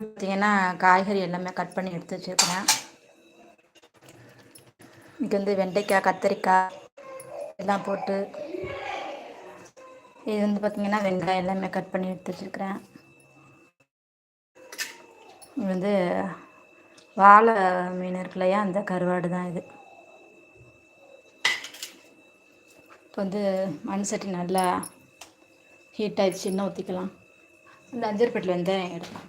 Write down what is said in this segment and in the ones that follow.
பார்த்தீங்கன்னா காய்கறி எல்லாமே கட் பண்ணி எடுத்து வச்சுருக்கிறேன். இங்கே வந்து வெண்டைக்காய் கத்திரிக்காய் எல்லாம் போட்டு இது வந்து பார்த்திங்கன்னா வெங்காயம் எல்லாமே கட் பண்ணி எடுத்து வச்சுருக்கிறேன். இது வந்து வாழை மீன் இருக்கு இல்லையா அந்த கருவாடு தான் இது. இப்போ வந்து மண் சட்டி நல்லா ஹீட் ஆயிடுச்சு இன்னும் ஊற்றிக்கலாம் அந்த அஞ்சரை வந்து எடுக்கலாம்.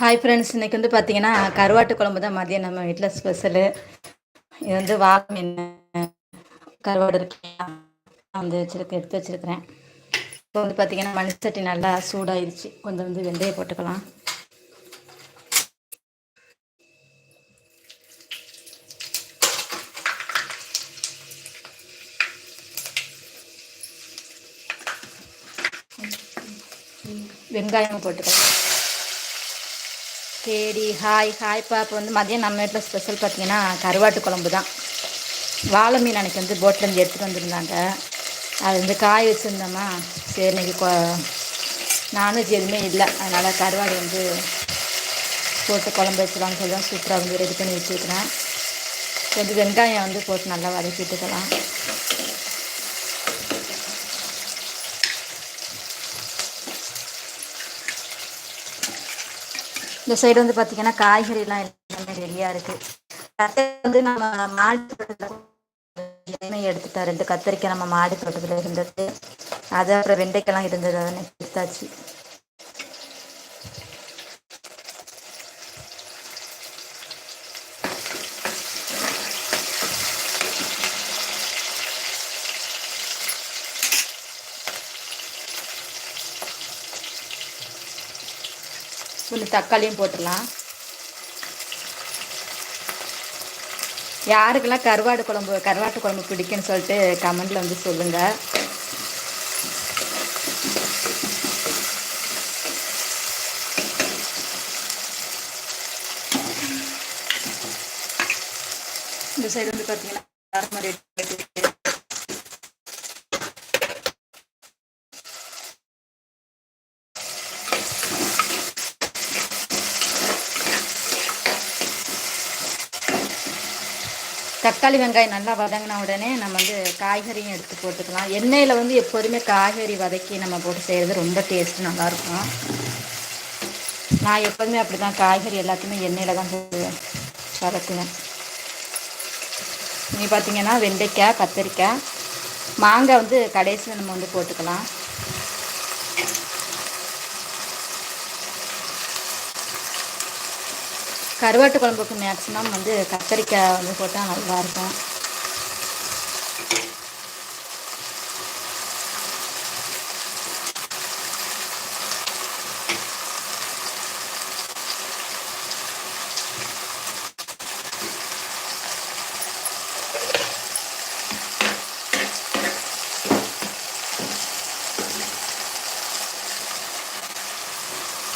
ஹாய் ஃப்ரெண்ட்ஸ் இன்றைக்கி வந்து பார்த்தீங்கன்னா கருவாட்டு குழம்பு தான் மதியம் நம்ம வீட்டில் ஸ்பெஷலு இது வந்து வாழை மீன் கருவாடு இருக்கு வந்து வச்சுருக்கேன் எடுத்து வச்சுருக்கிறேன். இப்போ வந்து பார்த்தீங்கன்னா மண் சட்டி நல்லா சூடாயிருச்சு கொஞ்சம் வந்து வெந்தயம் போட்டுக்கலாம். வெங்காயம் போட்டுக்கலாம். சரி ஹாய் ஹாய்ப்பா இப்போ வந்து மதியம் நம்ம வீட்டில் ஸ்பெஷல் பார்த்தீங்கன்னா கருவாட்டு குழம்பு தான் வாழை மீன் அன்றைக்கி வந்து போட்டிலேருந்து எடுத்துகிட்டு வந்திருந்தாங்க. அது வந்து காய வச்சுருந்தோமா? சரி இன்னைக்கு நான்வெஜ் எதுவுமே இல்லை. அதனால் கருவாடு வந்து போட்டு குழம்பு வச்சுலாம்னு சொல்லி தான் சூப்பராக வந்து ரெடி பண்ணி வச்சுருக்கிறேன். கொஞ்சம் வெங்காயம் வந்து போட்டு நல்லா வதக்கிட்டுக்கலாம். இந்த சைடு வந்து பார்த்தீங்கன்னா காய்கறிலாம் எல்லாமே ரெடியாக இருக்குது வந்து நம்ம மாடி தோட்டத்தில் எடுத்துட்டோம் ரெண்டு கத்திரிக்காய் நம்ம மாடி தோட்டத்தில் இருந்தது. அது அப்புறம் வெண்டைக்கெல்லாம் இருந்தது அதனை எடுத்தாச்சு. கொஞ்சம் தக்காளியும் போட்டுடலாம். யாருக்கெல்லாம் கருவாடு குழம்பு கருவாட்டு குழம்பு பிடிக்குன்னு சொல்லிட்டு கமெண்டில் வந்து சொல்லுங்கள் இந்த சைடு வந்து பார்த்தீங்கன்னா தக்காளி வெங்காயம் நல்லா வதங்கின உடனே நம்ம வந்து காய்கறியும் எடுத்து போட்டுக்கலாம். எண்ணெயில் வந்து எப்போதுமே காய்கறி வதக்கி நம்ம போட்டு செய்கிறது ரொம்ப டேஸ்ட்டு நல்லாயிருக்கும் நான் எப்போதுமே அப்படி தான் காய்கறி எல்லாத்தையுமே எண்ணெயில் தான் வதக்குவேன். நீ பார்த்தீங்கன்னா வெண்டைக்காய் கத்திரிக்காய் மாங்காய் வந்து கடைசியில் நம்ம வந்து போட்டுக்கலாம். கருவாட்டு குழம்புக்கு மேக்ஸிமம் வந்து கத்தரிக்காய் வந்து போட்டால் நல்லாயிருக்கும்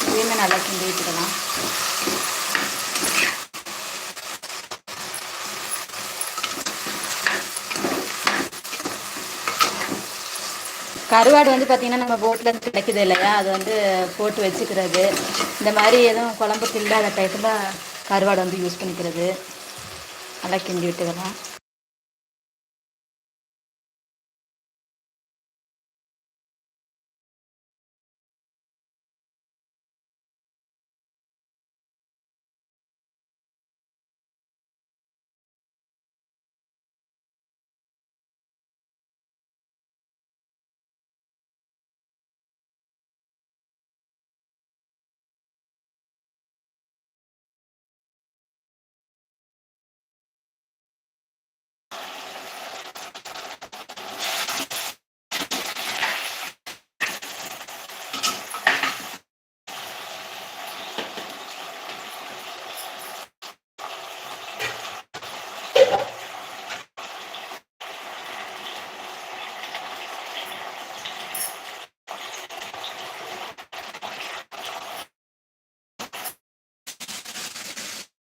இதையுமே நல்லா கிண்டி வச்சுக்கலாம் கருவாடு வந்து பார்த்திங்கன்னா நம்ம போட்லேருந்து கிடைக்குது இல்லையா? அது வந்து போட்டு வச்சுக்கிறது. இந்த மாதிரி எதுவும் குழம்புக்கு இல்லாத டயத்தில் கருவாடு வந்து யூஸ் பண்ணிக்கிறது. நல்லா கிண்டி விட்டுக்கலாம்.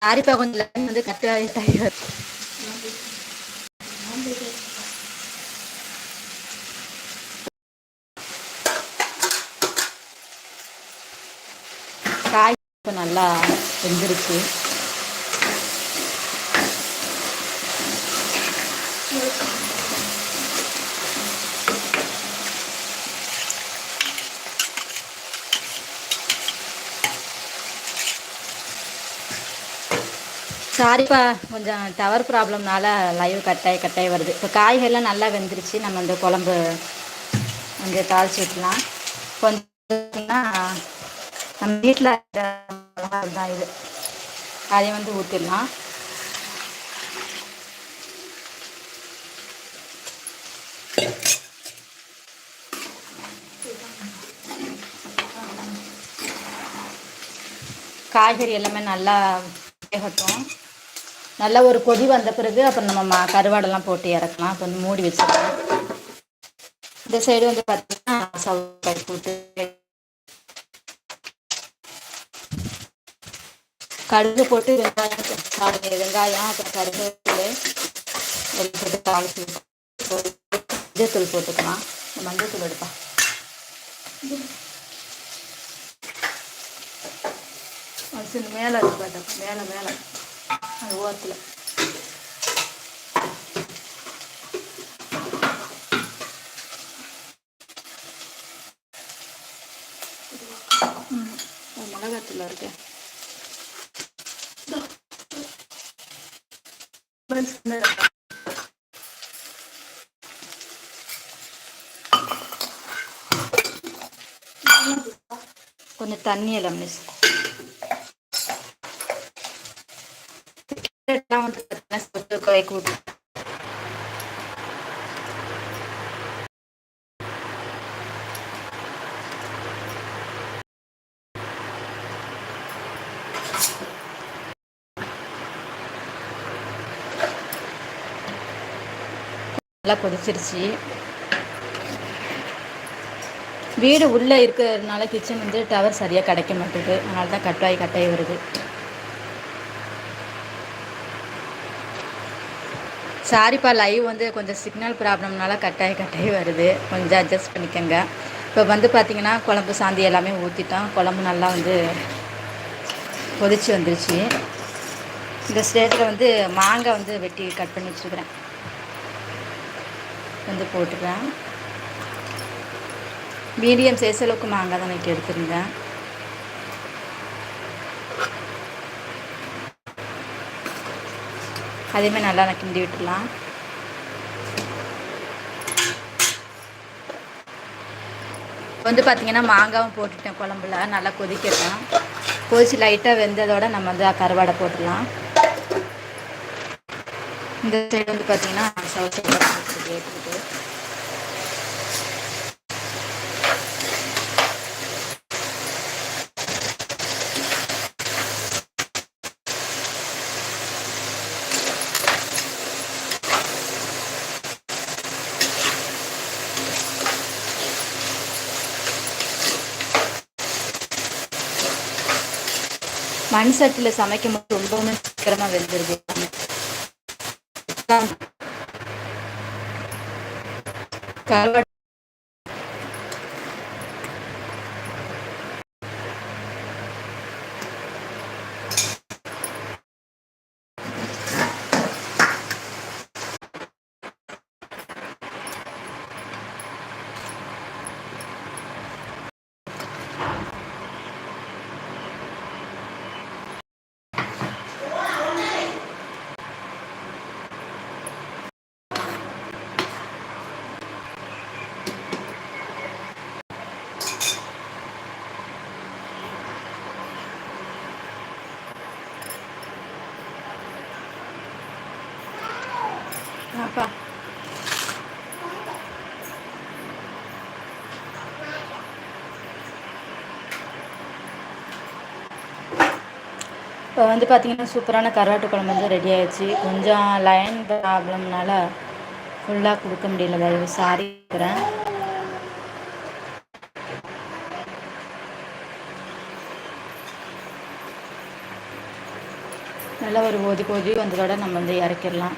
சாரிப்பா கொஞ்சம் லைன் வந்து கட் ஆகி காய் இப்போ நல்லா வெந்திருக்கு Thank you. சாரிப்பா கொஞ்சம் டவர் ப்ராப்ளம்னால லைவ் கட்டாய் கட்டாய் வருது. இப்போ காய்கறிலாம் நல்லா வெந்துருச்சு. நம்ம இந்த குழம்பு வந்து தாளிச்சு விட்டுலாம் கொஞ்சம் நம்ம வீட்டில் தான் இது. அதை வந்து ஊற்றிடலாம் காய்கறி எல்லாமே நல்லா வேகட்டும். நல்லா ஒரு கொதி வந்த பிறகு அப்புறம் நம்ம மா கருவாடெல்லாம் போட்டு இறக்கலாம். அப்போ வந்து மூடி வச்சிடலாம் இந்த சைடு வந்து பார்த்தீங்கன்னா சவுக்காய் போட்டு கடுகு போட்டு வெங்காயம் சாப்பிடுங்க. வெங்காயம் அப்புறம் கருவேப்பிலை போட்டு தாளிச்சு மஞ்சத்தூள் போட்டுக்கலாம். மஞ்சத்தூள் மஞ்சள் தூள் எடுப்பா மேலே இருக்கு மேலே மேலே. அது ஓரத்தில் மிளகாத்தூள் இருக்கு கொஞ்சம் தண்ணி எல்லாம் வந்து கை கூட்டு நல்லா கொதிச்சிருச்சு. வீடு உள்ளே இருக்கிறதுனால கிச்சன் வந்து டவர் சரியாக கிடைக்க மாட்டேங்குது. அதனால தான் கட்டாயி கட்டாயி வருது. சாரிப்பா லைவ் வந்து கொஞ்சம் சிக்னல் ப்ராப்ளம்னால கட்டாயி கட்டாயி வருது. கொஞ்சம் அட்ஜஸ்ட் பண்ணிக்கோங்க. இப்போ வந்து பார்த்திங்கன்னா குழம்பு சாந்தி எல்லாமே ஊற்றிட்டோம் குழம்பு நல்லா வந்து கொதிச்சு வந்துருச்சு. இந்த ஸ்டேட்டில் வந்து மாங்காய் வந்து வெட்டி கட் பண்ணி வச்சுருக்கிறேன். வந்து போட்டுக்கிறேன் மீடியம் சைஸ் அளவுக்கு மாங்காய் தான் வெட்டி எடுத்துருந்தேன். அதேமாதிரி நல்லா நான் கிண்டி விட்டுடலாம். வந்து பார்த்திங்கன்னா மாங்காவும் போட்டுட்டேன் குழம்புல நல்லா கொதிக்கட்டும். கொதிச்சு லைட்டாக வெந்ததோட நம்ம வந்து கருவாடை போட்டுடலாம். இந்த சைடு வந்து பார்த்திங்கன்னா சவுத்து மண் சட்டியில் சமைக்கும் போது ரொம்பவுமே சீக்கிரமாக வெந்துருது. கருவாடு இப்போ வந்து பார்த்திங்கன்னா சூப்பரான கருவாட்டு குழம்பு வந்து ரெடி ஆயிடுச்சு. கொஞ்சம் லைன் ப்ராப்ளம்னால ஃபுல்லாக கொடுக்க முடியல தயவு சாரி இருக்கிறேன் நல்லா ஒரு ஒதுக்கி ஒதுக்கி வந்ததோட நம்ம வந்து இறக்கிடலாம்.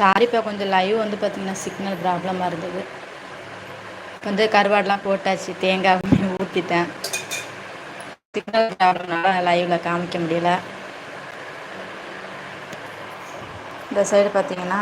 சாரி இப்போ கொஞ்சம் லைவ் வந்து பார்த்திங்கன்னா சிக்னல் ப்ராப்ளமாக இருந்தது. வந்து கருவாடெலாம் போட்டாச்சு தேங்காய் ஊற்றிட்டேன் சிக்னல் ப்ராப்ளம்னால லைவில் காமிக்க முடியல. இந்த சைடு பார்த்தீங்கன்னா